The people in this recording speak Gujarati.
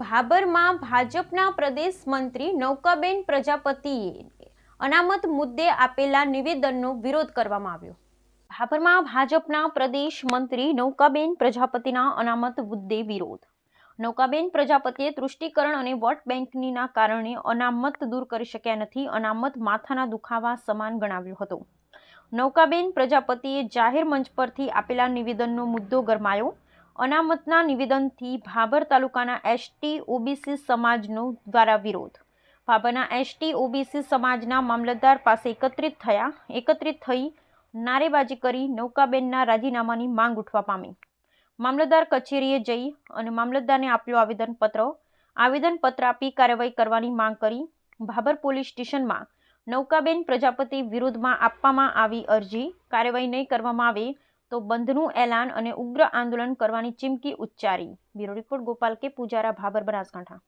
ભાબરમાં ભાજપના પ્રદેશ મંત્રી નૌકાબેન પ્રજાપતિએ અનામત મુદ્દે આપેલા નિવેદનનો વિરોધ કરવામાં આવ્યો. ભાબરમાં ભાજપના પ્રદેશ મંત્રી નૌકાબેન પ્રજાપતિના અનામત મુદ્દે વિરોધ. નૌકાબેન પ્રજાપતિએ તૃષ્ટિકરણ અને વોટ બેંકનીના કારણે અનામત દૂર કરી શક્યા નથી, અનામત માથાના દુખાવા સમાન ગણાવ્યો હતો. નૌકાબેન પ્રજાપતિએ જાહેર મંચ પરથી આપેલા નિવેદનનો મુદ્દો ગરમાયો. અનામતના નિવેદનથી ભાભર તાલુકાના એસટી ઓબીસી સમાજનો દ્વારા વિરોધ. ભાભરના એસટી ઓબીસી સમાજના મામલતદાર પાસે એકત્રિત થયા. એકત્રિત થઈ નારેબાજી કરી નૌકાબેનના રાજીનામાની માંગ ઉઠવા પામી. મામલતદાર કચેરીએ જઈ અને મામલતદારને આપ્યો આવેદનપત્ર. આવેદનપત્ર આપી કાર્યવાહી કરવાની માંગ કરી. ભાભર પોલીસ સ્ટેશનમાં નૌકાબેન પ્રજાપતિ વિરુદ્ધમાં આપવામાં આવી અરજી. કાર્યવાહી નહીં કરવામાં આવે તો બંધનું એલાન અને ઉગ્ર આંદોલન કરવાની ચીમકી ઉચ્ચારી. બ્યુરો રિપોર્ટ ગોપાલ કે પૂજારા ભાભર બનાસકાંઠા.